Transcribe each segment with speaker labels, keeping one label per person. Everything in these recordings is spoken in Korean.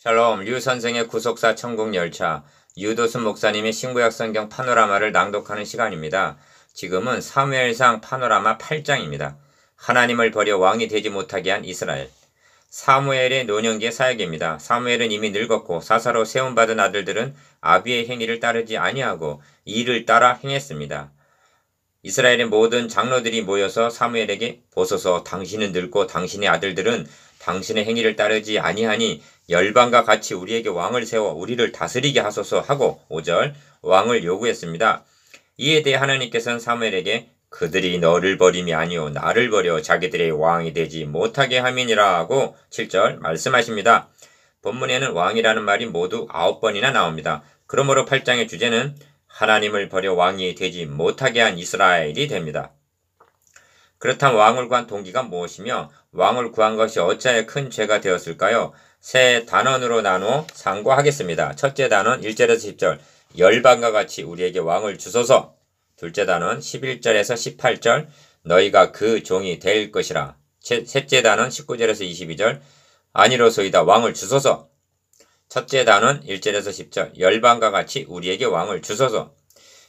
Speaker 1: 샬롬 류 선생의 구속사 천국 열차 유도순 목사님의 신구약 성경 파노라마를 낭독하는 시간입니다. 지금은 사무엘상 파노라마 8장입니다. 하나님을 버려 왕이 되지 못하게 한 이스라엘. 사무엘의 노년기의 사역입니다. 사무엘은 이미 늙었고 사사로 세움받은 아들들은 아비의 행위를 따르지 아니하고 이를 따라 행했습니다. 이스라엘의 모든 장로들이 모여서 사무엘에게 보소서 당신은 늙고 당신의 아들들은 당신의 행위를 따르지 아니하니 열방과 같이 우리에게 왕을 세워 우리를 다스리게 하소서 하고 5절 왕을 요구했습니다. 이에 대해 하나님께서는 사무엘에게 그들이 너를 버림이 아니오 나를 버려 자기들의 왕이 되지 못하게 함이니라 하고 7절 말씀하십니다. 본문에는 왕이라는 말이 모두 9번이나 나옵니다. 그러므로 8장의 주제는 하나님을 버려 왕이 되지 못하게 한 이스라엘이 됩니다. 그렇다면 왕을 구한 동기가 무엇이며 왕을 구한 것이 어찌하여 큰 죄가 되었을까요? 세 단원으로 나누어 상고하겠습니다. 첫째 단원 1절에서 10절. 열방과 같이 우리에게 왕을 주소서. 둘째 단원 11절에서 18절. 너희가 그 종이 될 것이라. 셋째 단원 19절에서 22절. 아니로소이다 왕을 주소서. 첫째 단원 1절에서 10절. 열방과 같이 우리에게 왕을 주소서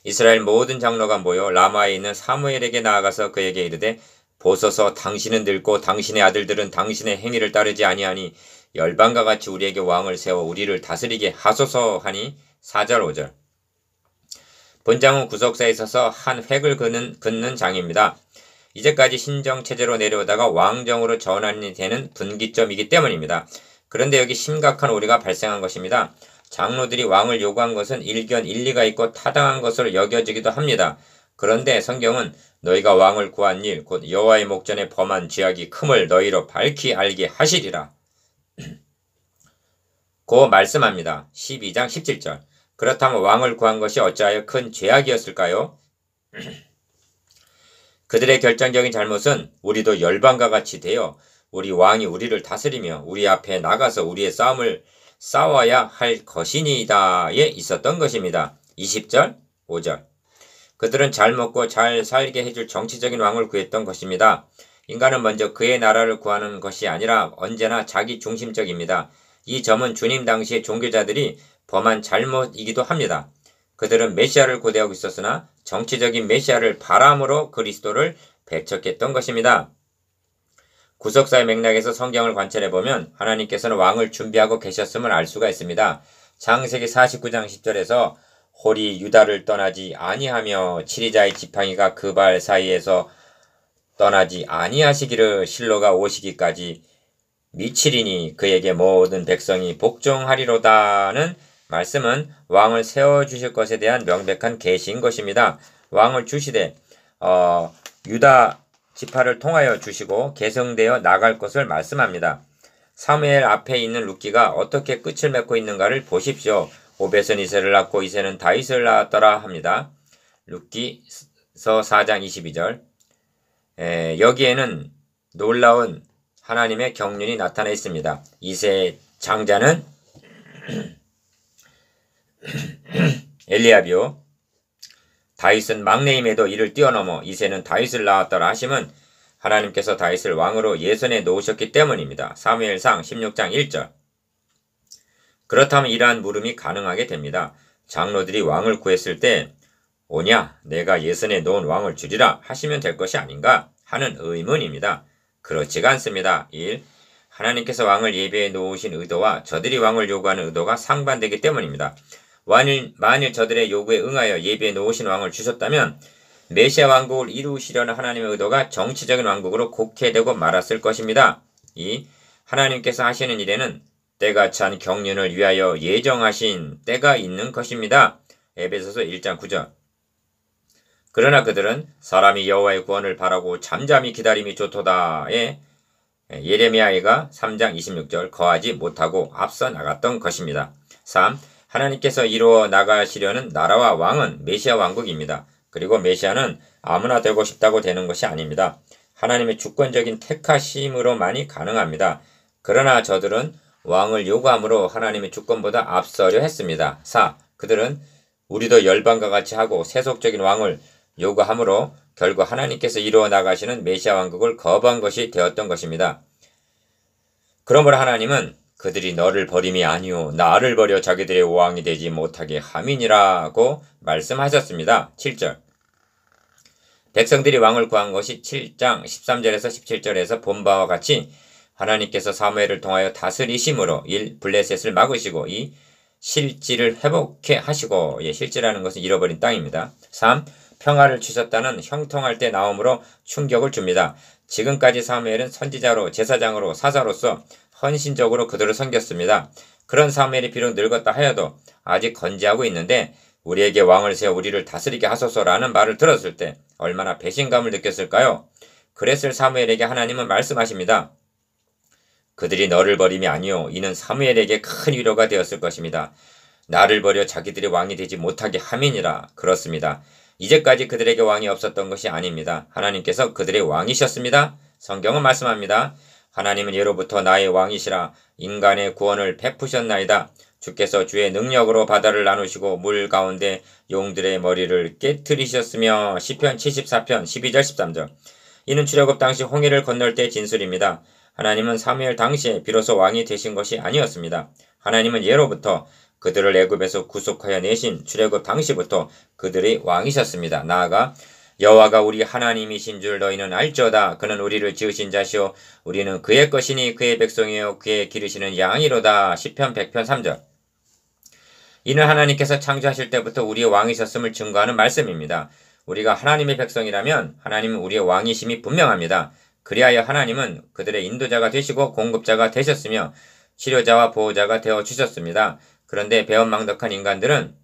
Speaker 1: 이스라엘 모든 장로가 모여 라마에 있는 사무엘에게 나아가서 그에게 이르되 보소서 당신은 늙고 당신의 아들들은 당신의 행위를 따르지 아니하니 열방과 같이 우리에게 왕을 세워 우리를 다스리게 하소서 하니 4절 5절 본장은 구속사에 있어서 한 획을 긋는, 긋는 장입니다. 이제까지 신정체제로 내려오다가 왕정으로 전환이 되는 분기점이기 때문입니다. 그런데 여기 심각한 오류가 발생한 것입니다. 장로들이 왕을 요구한 것은 일견 일리가 있고 타당한 것으로 여겨지기도 합니다. 그런데 성경은 너희가 왕을 구한 일, 곧 여호와의 목전에 범한 죄악이 큼을 너희로 밝히 알게 하시리라. 고 말씀합니다. 12장 17절. 그렇다면 왕을 구한 것이 어찌하여 큰 죄악이었을까요? 그들의 결정적인 잘못은 우리도 열방과 같이 되어 우리 왕이 우리를 다스리며 우리 앞에 나가서 우리의 싸움을 싸워야 할 것이니다에 있었던 것입니다. 20절, 5절. 그들은 잘 먹고 잘 살게 해줄 정치적인 왕을 구했던 것입니다. 인간은 먼저 그의 나라를 구하는 것이 아니라 언제나 자기 중심적입니다. 이 점은 주님 당시의 종교자들이 범한 잘못이기도 합니다. 그들은 메시아를 고대하고 있었으나 정치적인 메시아를 바람으로 그리스도를 배척했던 것입니다. 구속사의 맥락에서 성경을 관찰해 보면 하나님께서는 왕을 준비하고 계셨음을 알 수가 있습니다. 장세기 49장 10절에서 홀이 유다를 떠나지 아니하며 치리자의 지팡이가 그 발 사이에서 떠나지 아니하시기를 실로가 오시기까지 미치리니 그에게 모든 백성이 복종하리로다는 말씀은 왕을 세워 주실 것에 대한 명백한 계시인 것입니다. 왕을 주시되 어, 유다 지파를 통하여 주시고 계승되어 나갈 것을 말씀합니다. 사무엘 앞에 있는 루키가 어떻게 끝을 맺고 있는가를 보십시오. 오벳은 이세를 낳고 이세는 다윗을 낳았더라 합니다. 루키서 4장 22절 에, 여기에는 놀라운 하나님의 경륜이 나타나 있습니다. 이세 장자는 엘리아비오 다윗은 막내임에도 이를 뛰어넘어 이세는 다윗을 낳았더라 하심은 하나님께서 다윗을 왕으로 예선에 놓으셨기 때문입니다. 사무엘상 16장 1절 그렇다면 이러한 물음이 가능하게 됩니다. 장로들이 왕을 구했을 때 오냐 내가 예선에 놓은 왕을 주리라 하시면 될 것이 아닌가 하는 의문입니다. 그렇지가 않습니다. 1. 하나님께서 왕을 예배해 놓으신 의도와 저들이 왕을 요구하는 의도가 상반되기 때문입니다. 만일, 만일 저들의 요구에 응하여 예배해 놓으신 왕을 주셨다면 메시아 왕국을 이루시려는 하나님의 의도가 정치적인 왕국으로 곡해되고 말았을 것입니다. 이 하나님께서 하시는 일에는 때가 찬 경륜을 위하여 예정하신 때가 있는 것입니다. 에베소서 1장 9절 그러나 그들은 사람이 여호와의 구원을 바라고 잠잠히 기다림이 좋도다에 예레미야가 3장 26절 거하지 못하고 앞서 나갔던 것입니다. 3. 하나님께서 이루어 나가시려는 나라와 왕은 메시아 왕국입니다. 그리고 메시아는 아무나 되고 싶다고 되는 것이 아닙니다. 하나님의 주권적인 택하심으로만이 가능합니다. 그러나 저들은 왕을 요구함으로 하나님의 주권보다 앞서려 했습니다. 4. 그들은 우리도 열방과 같이 하고 세속적인 왕을 요구함으로 결국 하나님께서 이루어 나가시는 메시아 왕국을 거부한 것이 되었던 것입니다. 그러므로 하나님은 그들이 너를 버림이 아니오 나를 버려 자기들의 왕이 되지 못하게 함이니라고 말씀하셨습니다. 7절 백성들이 왕을 구한 것이 7장 13절에서 17절에서 본 바와 같이 하나님께서 사무엘을 통하여 다스리심으로 1. 블레셋을 막으시고 2. 실지를 회복해 하시고 예, 실지라는 것은 잃어버린 땅입니다. 3. 평화를 주셨다는 형통할 때 나옴으로 충격을 줍니다. 지금까지 사무엘은 선지자로 제사장으로 사사로서 헌신적으로 그들을 섬겼습니다. 그런 사무엘이 비록 늙었다 하여도 아직 건재하고 있는데 우리에게 왕을 세워 우리를 다스리게 하소서라는 말을 들었을 때 얼마나 배신감을 느꼈을까요? 그랬을 사무엘에게 하나님은 말씀하십니다. 그들이 너를 버림이 아니요 이는 사무엘에게 큰 위로가 되었을 것입니다. 나를 버려 자기들이 왕이 되지 못하게 함이니라 그렇습니다. 이제까지 그들에게 왕이 없었던 것이 아닙니다. 하나님께서 그들의 왕이셨습니다. 성경은 말씀합니다. 하나님은 예로부터 나의 왕이시라 인간의 구원을 베푸셨나이다. 주께서 주의 능력으로 바다를 나누시고 물 가운데 용들의 머리를 깨뜨리셨으며 시편 74편 12절 13절 이는 출애굽 당시 홍해를 건널 때 진술입니다. 하나님은 사무엘 당시에 비로소 왕이 되신 것이 아니었습니다. 하나님은 예로부터 그들을 애굽에서 구속하여 내신 출애굽 당시부터 그들의 왕이셨습니다. 나아가 여호와가 우리 하나님이신 줄 너희는 알죠다. 그는 우리를 지으신 자시오. 우리는 그의 것이니 그의 백성이요 그의 기르시는 양이로다. 시편 100편 3절. 이는 하나님께서 창조하실 때부터 우리의 왕이셨음을 증거하는 말씀입니다. 우리가 하나님의 백성이라면 하나님은 우리의 왕이심이 분명합니다. 그리하여 하나님은 그들의 인도자가 되시고 공급자가 되셨으며 치료자와 보호자가 되어 주셨습니다. 그런데 배은망덕한 인간들은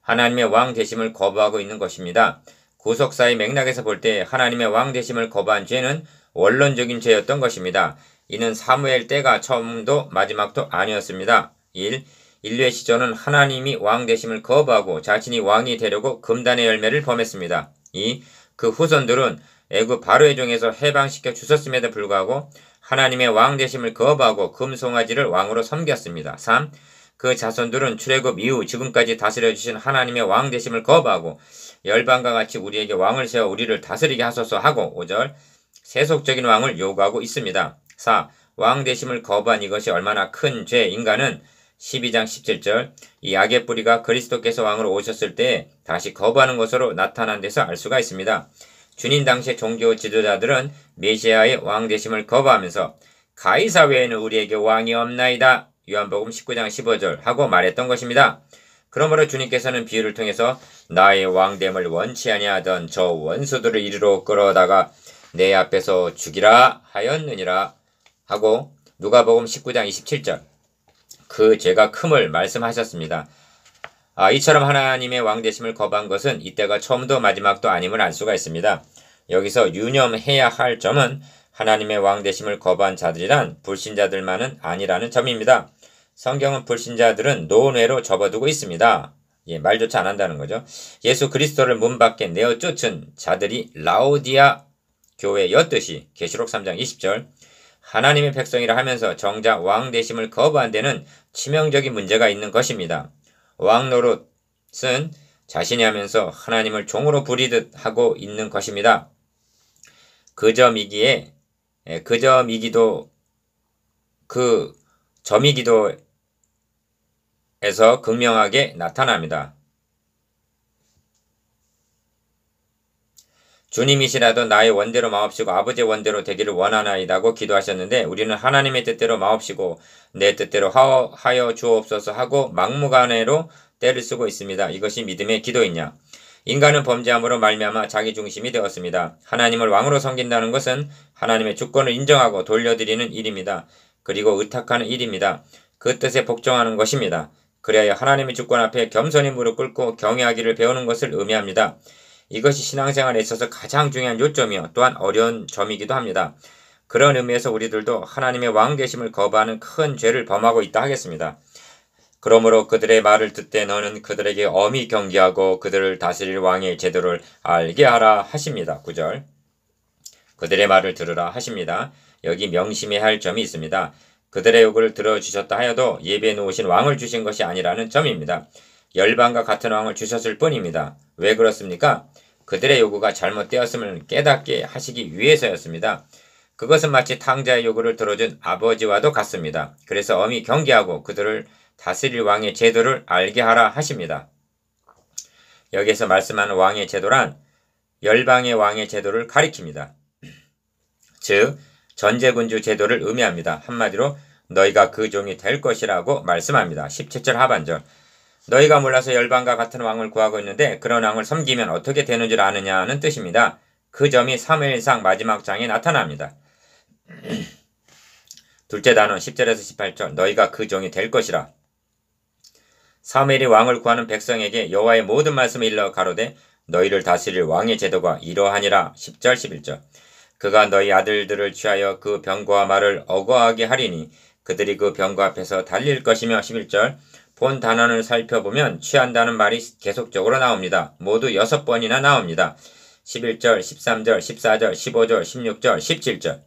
Speaker 1: 하나님의 왕 되심을 거부하고 있는 것입니다. 구속사의 맥락에서 볼 때 하나님의 왕 되심을 거부한 죄는 원론적인 죄였던 것입니다. 이는 사무엘 때가 처음도 마지막도 아니었습니다. 1. 인류의 시조는 하나님이 왕 되심을 거부하고 자신이 왕이 되려고 금단의 열매를 범했습니다. 2. 그 후손들은 애굽 바로의 종에서 해방시켜 주셨음에도 불구하고 하나님의 왕 되심을 거부하고 금송아지를 왕으로 섬겼습니다. 3. 그 자손들은 출애굽 이후 지금까지 다스려 주신 하나님의 왕 되심을 거부하고 열방과 같이 우리에게 왕을 세워 우리를 다스리게 하소서 하고 5절 세속적인 왕을 요구하고 있습니다. 4. 왕 되심을 거부한 이것이 얼마나 큰 죄, 인간은 12장 17절 이 악의 뿌리가 그리스도께서 왕으로 오셨을 때 다시 거부하는 것으로 나타난 데서 알 수가 있습니다. 주님 당시의 종교 지도자들은 메시아의 왕 되심을 거부하면서 가이사 외에는 우리에게 왕이 없나이다. 요한복음 19장 15절 하고 말했던 것입니다. 그러므로 주님께서는 비유를 통해서 나의 왕됨을 원치 아니하던 저 원수들을 이리로 끌어다가 내 앞에서 죽이라 하였느니라 하고 누가복음 19장 27절 그 죄가 큼을 말씀하셨습니다. 아, 이처럼 하나님의 왕 되심을 거부한 것은 이때가 처음도 마지막도 아님을 알 수가 있습니다. 여기서 유념해야 할 점은 하나님의 왕 되심을 거부한 자들이란 불신자들만은 아니라는 점입니다. 성경은 불신자들은 노원회로 접어두고 있습니다. 예, 말조차 안 한다는 거죠. 예수 그리스도를 문 밖에 내어 쫓은 자들이 라오디아 교회였듯이 계시록 3장 20절 하나님의 백성이라 하면서 정작 왕 되심을 거부한 데는 치명적인 문제가 있는 것입니다. 왕 노릇은 자신이 하면서 하나님을 종으로 부리듯 하고 있는 것입니다. 그 점이기에 예, 그 점이기도 그 점이기도 에서 극명하게 나타납니다. 주님이시라도 나의 원대로 마옵시고 아버지의 원대로 되기를 원하나이다고 기도하셨는데 우리는 하나님의 뜻대로 마옵시고 내 뜻대로 하여 주옵소서 하고 막무가내로 때를 쓰고 있습니다. 이것이 믿음의 기도이냐? 인간은 범죄함으로 말미암아 자기 중심이 되었습니다. 하나님을 왕으로 섬긴다는 것은 하나님의 주권을 인정하고 돌려드리는 일입니다. 그리고 의탁하는 일입니다. 그 뜻에 복종하는 것입니다. 그래야 하나님의 주권 앞에 겸손히 무릎 꿇고 경외하기를 배우는 것을 의미합니다. 이것이 신앙생활에 있어서 가장 중요한 요점이요 또한 어려운 점이기도 합니다. 그런 의미에서 우리들도 하나님의 왕 되심을 거부하는 큰 죄를 범하고 있다 하겠습니다. 그러므로 그들의 말을 듣되 너는 그들에게 엄히 경계하고 그들을 다스릴 왕의 제도를 알게 하라 하십니다. 9절 그들의 말을 들으라 하십니다. 여기 명심해야 할 점이 있습니다. 그들의 요구를 들어주셨다 하여도 예배에 놓으신 왕을 주신 것이 아니라는 점입니다. 열방과 같은 왕을 주셨을 뿐입니다. 왜 그렇습니까? 그들의 요구가 잘못되었음을 깨닫게 하시기 위해서였습니다. 그것은 마치 탕자의 요구를 들어준 아버지와도 같습니다. 그래서 엄히 경계하고 그들을 다스릴 왕의 제도를 알게 하라 하십니다. 여기에서 말씀하는 왕의 제도란 열방의 왕의 제도를 가리킵니다. 즉 전제군주 제도를 의미합니다. 한마디로 너희가 그 종이 될 것이라고 말씀합니다. 17절 하반절 너희가 몰라서 열방과 같은 왕을 구하고 있는데 그런 왕을 섬기면 어떻게 되는 줄 아느냐는 뜻입니다. 그 점이 3일상 마지막 장에 나타납니다. 둘째 단어 10절에서 18절 너희가 그 종이 될 것이라 사무엘이 왕을 구하는 백성에게 여호와의 모든 말씀을 일러 가로되 너희를 다스릴 왕의 제도가 이러하니라 10절 11절 그가 너희 아들들을 취하여 그 병과 말을 어거하게 하리니 그들이 그 병과 앞에서 달릴 것이며 11절 본 단원을 살펴보면 취한다는 말이 계속적으로 나옵니다. 모두 6번이나 나옵니다. 11절, 13절, 14절, 15절, 16절, 17절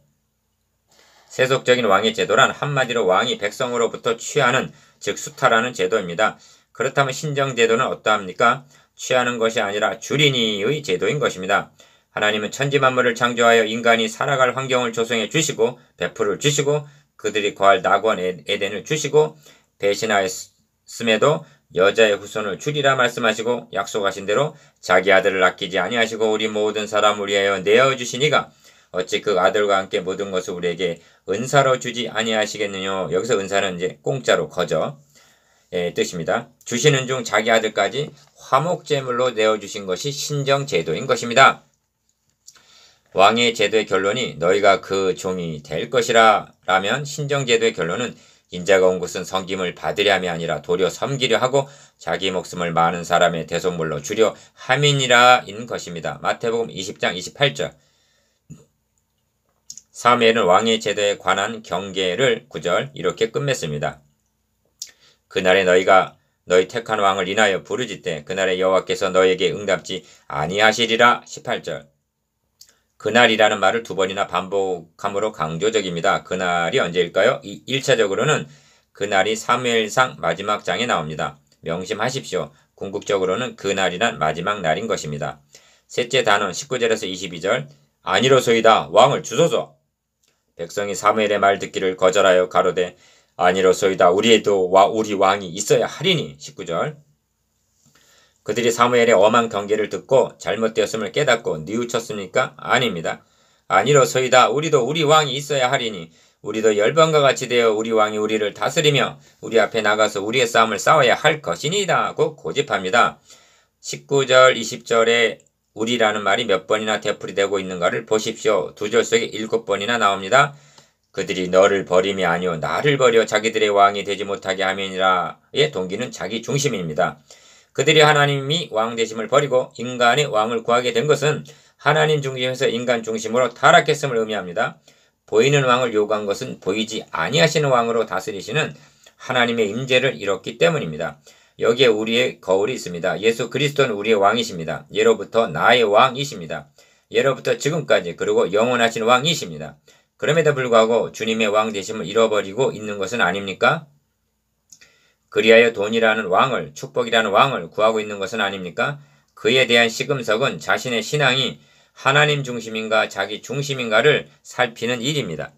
Speaker 1: 세속적인 왕의 제도란 한마디로 왕이 백성으로부터 취하는 즉 수탈하는 제도입니다. 그렇다면 신정 제도는 어떠합니까? 취하는 것이 아니라 주린이의 제도인 것입니다. 하나님은 천지 만물을 창조하여 인간이 살아갈 환경을 조성해 주시고 베풀을 주시고 그들이 거할 낙원 에덴을 주시고 배신하였음에도 여자의 후손을 주리라 말씀하시고 약속하신 대로 자기 아들을 아끼지 아니하시고 우리 모든 사람을 위하여 내어 주시니가 어찌 그 아들과 함께 모든 것을 우리에게 은사로 주지 아니하시겠느냐. 여기서 은사는 이제 공짜로 거저 예, 뜻입니다. 주시는 중 자기 아들까지 화목제물로 내어 주신 것이 신정제도인 것입니다. 왕의 제도의 결론이 너희가 그 종이 될 것이라 라면 신정제도의 결론은 인자가 온 곳은 섬김을 받으려함이 아니라 도리어 섬기려 하고 자기 목숨을 많은 사람의 대속물로 주려 함이니라인 것입니다. 마태복음 20장 28절 사무엘은 왕의 제도에 관한 경계를 구절 이렇게 끝맺습니다. 그날에 너희가 너희 택한 왕을 인하여 부르짖되 그날에 여호와께서 너희에게 응답지 아니하시리라 18절 그날이라는 말을 두 번이나 반복함으로 강조적입니다. 그날이 언제일까요? 1차적으로는 그날이 사무엘상 마지막 장에 나옵니다. 명심하십시오. 궁극적으로는 그날이란 마지막 날인 것입니다. 셋째 단원 19절에서 22절 아니로소이다 왕을 주소서 백성이 사무엘의 말 듣기를 거절하여 가로되 아니로소이다 우리에도 와 우리 왕이 있어야 하리니 19절 그들이 사무엘의 엄한 경계를 듣고 잘못되었음을 깨닫고 뉘우쳤습니까? 아닙니다. 아니로소이다 우리도 우리 왕이 있어야 하리니 우리도 열방과 같이 되어 우리 왕이 우리를 다스리며 우리 앞에 나가서 우리의 싸움을 싸워야 할 것이니이다 고 고집합니다. 19절 20절에 우리라는 말이 몇 번이나 되풀이 되고 있는가를 보십시오. 두 절 속에 일곱 번이나 나옵니다. 그들이 너를 버림이 아니오 나를 버려 자기들의 왕이 되지 못하게 하면이라의 동기는 자기 중심입니다. 그들이 하나님이 왕 되심을 버리고 인간의 왕을 구하게 된 것은 하나님 중심에서 인간 중심으로 타락했음을 의미합니다. 보이는 왕을 요구한 것은 보이지 아니하시는 왕으로 다스리시는 하나님의 임재를 잃었기 때문입니다. 여기에 우리의 거울이 있습니다. 예수 그리스도는 우리의 왕이십니다. 예로부터 나의 왕이십니다. 예로부터 지금까지 그리고 영원하신 왕이십니다. 그럼에도 불구하고 주님의 왕 되심을 잃어버리고 있는 것은 아닙니까? 그리하여 돈이라는 왕을 축복이라는 왕을 구하고 있는 것은 아닙니까? 그에 대한 시금석은 자신의 신앙이 하나님 중심인가 자기 중심인가를 살피는 일입니다.